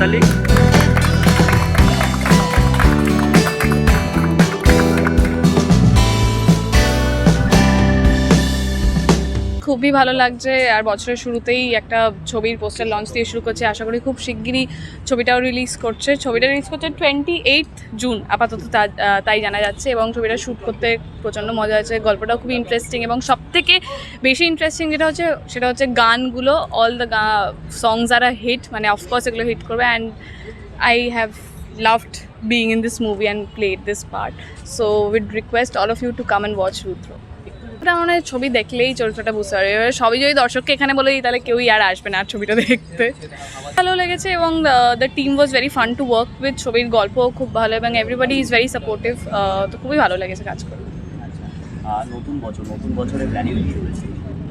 Vitalik. খুবই ভালো লাগছে। আর বছরের শুরুতেই একটা ছবির পোস্টার লঞ্চ দিয়ে শুরু করছে। আশা করি খুব শিগগিরই ছবিটাও রিলিজ করছে। ছবিটা রিলিজ করছে টোয়েন্টি এইট জুন আপাতত তাই জানা যাচ্ছে এবং ছবিটা শ্যুট করতে প্রচণ্ড মজা আছে গল্পটাও খুবই ইন্টারেস্টিং এবং সব থেকে বেশি ইন্টারেস্টিং যেটা হচ্ছে, সেটা হচ্ছে গানগুলো। অল দ্য গা সংস আর আ হিট মানে অফকোর্স এগুলো হিট করবে। And I have loved being in this movie and played this part. So we'd request, all of you to come and watch Rudra. এটা মনে হয় ছবি দেখলেই চরিত্রটা বুঝতে পারবে। এবার সবই যদি দর্শককে এখানে বলে দিই তাহলে কেউই আর আসবে না আর ছবিটা দেখতে। ভালো লেগেছে এবং the team was very fun to work with ছবির গল্পও খুব ভালো এবং এভরিবডি ইজ ভেরি সাপোর্টিভ তো খুবই ভালো লেগেছে কাজ করে। আচ্ছা নতুন বছর নতুন বছরের প্ল্যানিং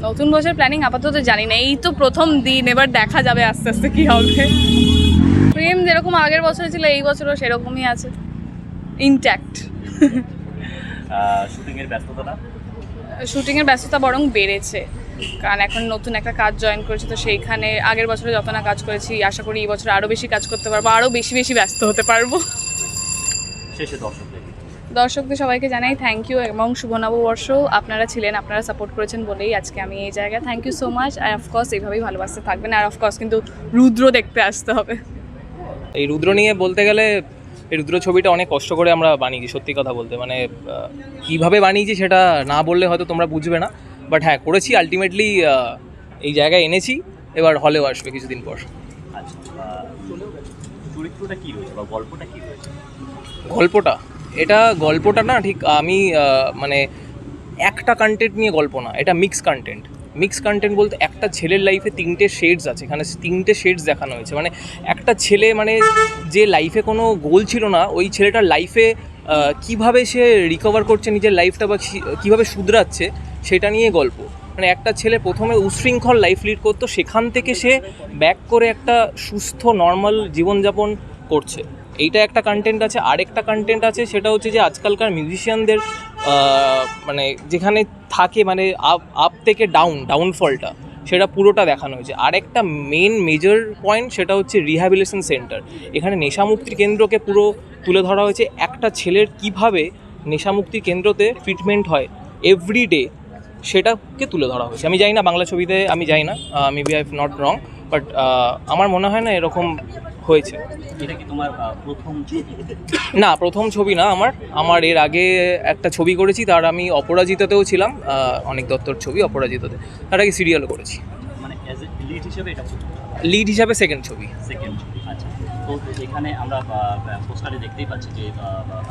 নতুন বছর প্ল্যানিং আপাতত জানি না এই তো প্রথম দিন এবার দেখা যাবে আস্তে আস্তে কি হবে। প্রেম যেরকম আগের বছরে ছিল এই বছরও সেরকমই আছে। ইনট্যাক্ট শুটিংয়ের ব্যস্ততাটা শুটিংয়ের ব্যস্ততা বরং বেড়েছে। কারণ এখন নতুন একটা কাজ জয়েন করেছি তো সেইখানে আগের বছরে যত না কাজ করেছি আশা করি এই বছর আরও বেশি কাজ করতে পারব আরও বেশি বেশি ব্যস্ত হতে পারব। শেষে দর্শকদের দর্শকদের সবাইকে জানাই থ্যাংক ইউ এবং শুভ নববর্ষ আপনারা ছিলেন আপনারা সাপোর্ট করেছেন বলেই আজকে আমি এই জায়গায়। থ্যাংক ইউ সো মাচ আর অফকোর্স এইভাবেই ভালোবাসতে থাকবেন। আর অফকোর্স কিন্তু রুদ্র দেখতে আসতে হবে। এই রুদ্র নিয়ে বলতে গেলে এই রুদ্র ছবিটা অনেক কষ্ট করে আমরা বানিয়েছি সত্যি কথা বলতে। মানে কীভাবে বানিয়েছি সেটা না বললে হয়তো তোমরা বুঝবে না। বাট হ্যাঁ করেছি আলটিমেটলি এই জায়গায় এনেছি এবার হলেও আসবে কিছুদিন পর। আচ্ছা চরিত্রটা কি রয়েছে বা গল্পটা কি রয়েছে? গল্পটা? এটা গল্পটা না ঠিক আমি মানে একটা কন্টেন্ট নিয়ে গল্প না এটা মিক্স কন্টেন্ট মিক্স কন্টেন্ট বলতে একটা ছেলের লাইফে তিনটে শেডস আছে। এখানে তিনটে শেডস দেখানো হয়েছে। মানে একটা ছেলে মানে যে লাইফে কোনো গোল ছিল না, ওই ছেলেটার লাইফে কীভাবে সে রিকভার করছে নিজের লাইফটা বা কীভাবে শুধরাচ্ছে, সেটা নিয়ে গল্প। মানে একটা ছেলে প্রথমে উশৃঙ্খল লাইফ লিড করতো, সেখান থেকে সে ব্যাক করে একটা সুস্থ নর্মাল জীবনযাপন করছে। এইটা একটা কন্টেন্ট আছে। আরেকটা কন্টেন্ট আছে, সেটা হচ্ছে যে আজকালকার মিউজিশিয়ানদের মানে যেখানে থাকে মানে আপ আপ থেকে ডাউন ডাউনফলটা সেটা পুরোটা দেখানো হয়েছে। আরেকটা মেন মেজর পয়েন্ট সেটা হচ্ছে রিহ্যাবিলেশন সেন্টার এখানে নেশামুক্তির কেন্দ্রকে পুরো তুলে ধরা হয়েছে। একটা ছেলের কীভাবে নেশামুক্তির কেন্দ্রতে ট্রিটমেন্ট হয় এভরি ডে সেটাকে তুলে ধরা হয়েছে। আমি জানি না বাংলা ছবিতে, আমি জানি না maybe I not wrong but আমার মনে হয় না এরকম হয়েছে। না প্রথম ছবি না আমার। আমার এর আগে একটা ছবি করেছি তার আমি অপরাজিতাতেও ছিলাম অনেক দত্তর ছবি অপরাজিতাতে। তার আগে সিরিয়ালও করেছি। মানে লিড হিসেবে লিড হিসাবে সেকেন্ড ছবি। সেকেন্ড ছবি আচ্ছা। তো এখানে আমরা পোস্টারে দেখতেই পাচ্ছি যে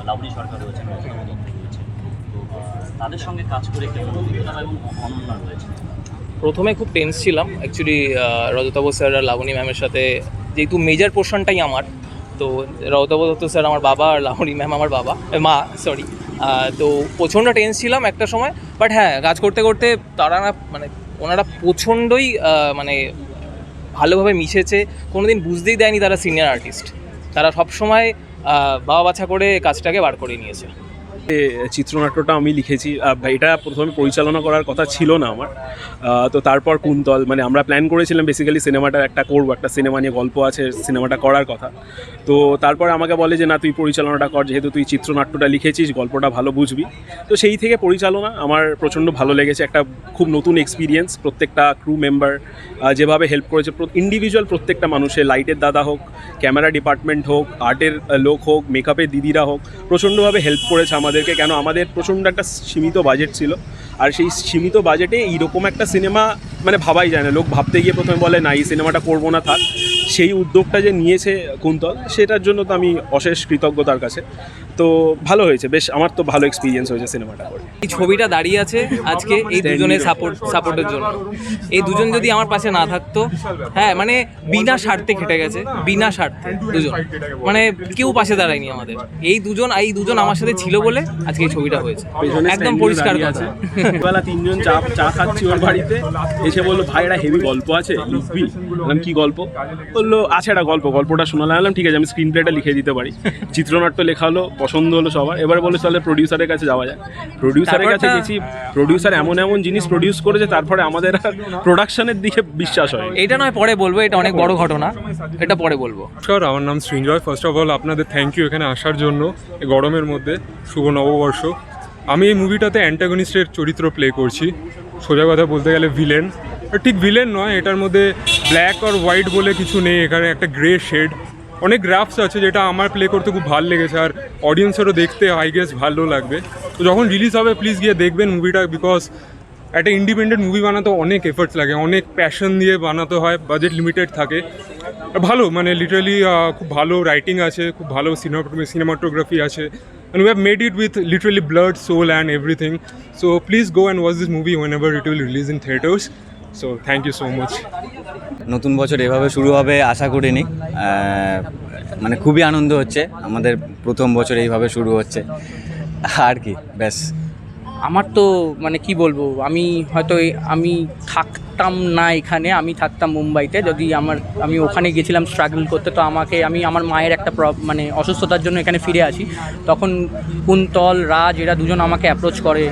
লাবণী সরকার রয়েছে রচনা রয়েছে। তো তাদের সঙ্গে কাজ করে কেমন অভিজ্ঞতা এবং অনন্য রয়েছে? প্রথমে খুব টেন্স ছিলাম। অ্যাকচুয়ালি রজতাব স্যার আর লাবণী ম্যামের সাথে যেহেতু মেজর পোর্শনটাই আমার, তো রজতাব দত্ত স্যার আমার বাবা আর লাবণী ম্যাম আমার বাবা মা সরি তো প্রচণ্ড টেন্স ছিলাম একটা সময় বাট হ্যাঁ কাজ করতে করতে তারা না মানে ওনারা প্রচণ্ডই মানে ভালোভাবে মিশেছে। কোনোদিন বুঝতেই দেয়নি তারা সিনিয়র আর্টিস্ট তারা সবসময় বাবা বাছা করে কাজটাকে বার করে নিয়েছে। চিত্রনাট্যটা আমি লিখেছি এটা প্রথমে পরিচালনা করার কথা ছিল না আমার। তো তারপর কুন্তল মানে আমরা প্ল্যান করেছিলাম বেসিক্যালি সিনেমাটা একটা করব, একটা সিনেমা নিয়ে গল্প আছে, সিনেমাটা করার কথা। তো তারপর আমাকে বলে যে, না, তুই পরিচালনাটা কর, যেহেতু তুই চিত্রনাট্যটা লিখেছিস, গল্পটা ভালো বুঝবি। তো সেই থেকে পরিচালনা আমার প্রচণ্ড ভালো লেগেছে, একটা খুব নতুন এক্সপিরিয়েন্স প্রত্যেকটা ক্রু মেম্বার যেভাবে হেল্প করেছে ইন্ডিভিজুয়াল প্রত্যেকটা মানুষের লাইটের দাদা হোক ক্যামেরা ডিপার্টমেন্ট হোক আর্টের লোক হোক মেকআপের দিদিরা হোক, প্রচণ্ডভাবে হেল্প করেছে আমাদেরকে কেন? আমাদের প্রচণ্ড একটা সীমিত বাজেট ছিল। আর সেই সীমিত বাজেটে এইরকম একটা সিনেমা মানে ভাবাই যায় না। লোক ভাবতে গিয়ে প্রথমে বলে, না, এই সিনেমাটা করব না, থাক। সেই উদ্যোগটা যে নিয়েছে কুন্তল সেটার জন্য তো আমি অশেষ কৃতজ্ঞ তার কাছে। তো ভালো হয়েছে বেশ আমার তো ভালো এক্সপিরিয়েন্স হয়েছে সিনেমাটা করে এই ছবিটা দাঁড়িয়ে আছে আজকে এই দুজনের সাপোর্ট সাপোর্টের জন্য। এই দুজন যদি আমার পাশে না থাকতো হ্যাঁ মানে বিনা স্বার্থে খেটে গেছে বিনা স্বার্থে দুজন। মানে কেউ পাশে দাঁড়ায়নি আমাদের। এই দুজন এই দুজন আমার সাথে ছিল বলে আজকে এই ছবিটা হয়েছে। একদম পরিষ্কার কথা। আছে। বেলা তিনজন চা চা খাচ্ছি ওর বাড়িতে এসে বলল ভাই একটা হেভি গল্প আছে লিখবি কি গল্প? বলল আছে একটা গল্প গল্পটা শোনালাম বললাম ঠিক আছে আমি স্ক্রিন প্লেটা লিখে দিতে পারি। চিত্রনাট্য লেখা হলো পছন্দ হলো সবার। এবার বলে তাহলে প্রডিউসারের কাছে যাওয়া যায় প্রডিউসারের কাছে গেছি প্রডিউসার এমন এমন জিনিস প্রডিউস করেছে তারপরে আমাদের আর প্রোডাকশনের দিকে বিশ্বাস হয় এটা নয় পরে বলব এটা অনেক বড় ঘটনা। এটা পরে বলব। নমস্কার আমার নাম সৃঞ্জয় ফার্স্ট অফ অল আপনাদের থ্যাংক ইউ এখানে আসার জন্য এই গরমের মধ্যে শুভ নববর্ষ। আমি এই মুভিটাতে অ্যান্টাগনিস্টের চরিত্র প্লে করছি। সোজা কথা বলতে গেলে ভিলেন ঠিক ভিলেন নয় এটার মধ্যে ব্ল্যাক আর হোয়াইট বলে কিছু নেই, এখানে একটা গ্রে শেড। অনেক গ্রাফস আছে যেটা আমার প্লে করতে খুব ভালো লেগেছে, আর অডিয়েন্সেরও দেখতে আই গেস ভালো লাগবে। তো যখন রিলিজ হবে প্লিজ গিয়ে দেখবেন মুভিটা বিকজ একটা ইন্ডিপেন্ডেন্ট মুভি বানাতে অনেক এফর্টস লাগে, অনেক প্যাশন দিয়ে বানাতে হয় বাজেট লিমিটেড থাকে। ভালো মানে লিটারালি খুব ভালো রাইটিং আছে, খুব ভালো সিনেমাটোগ্রাফি আছে, and we have made it with literally blood, soul, and everything so please go and watch this movie whenever it will release in theaters so thank you so much নতুন বছর এভাবে শুরু হবে আশা করিনি। মানে খুবই আনন্দ হচ্ছে। আমাদের প্রথম বছর এইভাবে শুরু হচ্ছে। আর কি ব্যাস। আমার তো মানে কি বলব আমি হয়তো এই- আমি থাকতাম না এখানে, আমি থাকতাম মুম্বাইতে। যদি আমার, আমি ওখানে গেছিলাম স্ট্রাগল করতে, তো আমাকে, আমি আমার মায়ের একটা মানে অসুস্থতার জন্য এখানে ফিরে আসি। তখন কুন্তল, রাজ, এরা দুজন আমাকে অ্যাপ্রোচ করে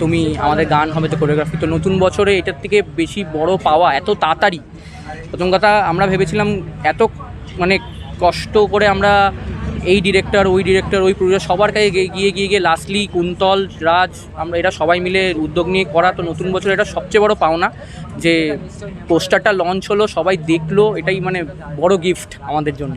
তুমি আমাদের গান হবে তো কোরিওগ্রাফি তো নতুন বছরে এটার থেকে বেশি বড় পাওয়া, এত তাড়াতাড়ি। প্রথম কথা আমরা ভেবেছিলাম, এত মানে কষ্ট করে আমরা এই ডিরেক্টর ওই ডিরেক্টর ওই প্রডিউসার সবার কাছে গিয়ে গিয়ে গিয়ে গিয়ে লাস্টলি কুন্তল, রাজ, আমরা এটা সবাই মিলে উদ্যোগ নিয়ে করা। তো নতুন বছর এটা সবচেয়ে বড় পাওনা যে পোস্টারটা লঞ্চ হলো, সবাই দেখল, এটাই মানে বড় গিফট আমাদের জন্য।